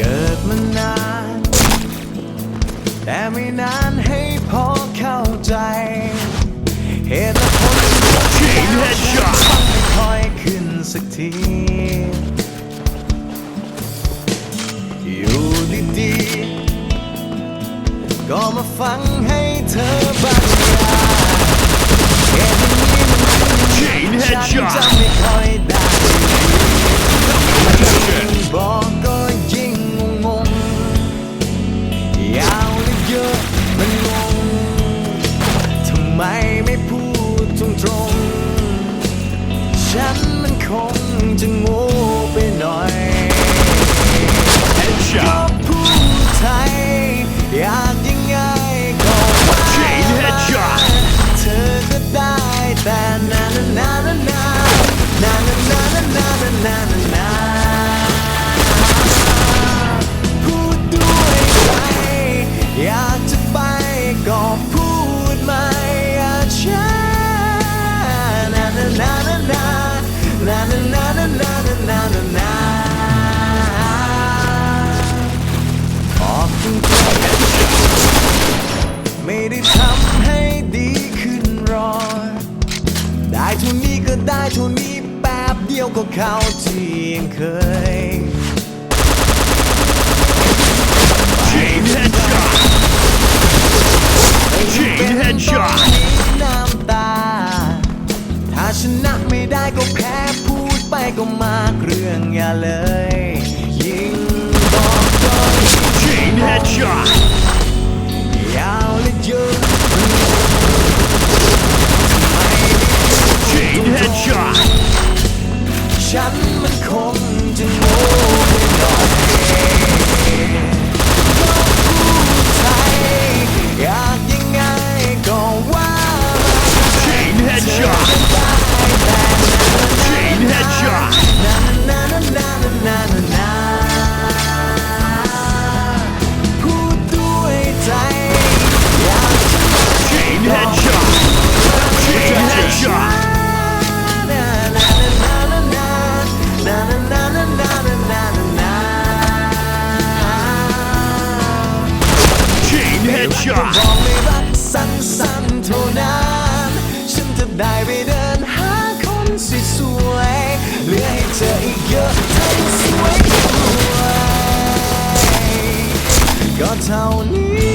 เกิดมานาน แต่ไม่นานให้พอเข้าใจ เหตุผลที่เรต้องไม่ค่อยขึ้นสักที อยู่ดีๆก็มาฟังให้เธอบ้าง bad now. เท่านี้ก็ได้เท่านี้แป๊บเดียวก็เข้าที่ยังเคย Chain headshot. Chain headshot. น้ำตา ถ้าชนะไม่ได้ก็แพ้พูดไปก็มากเรื่องอย่าเลยยิ่ บอกไม่รักสั้นๆเท่านั้นฉันจะได้ไปเดินหาคนสวยๆเหลือให้เธออีกเยอะทั้งสวยสวยก็เท่านี้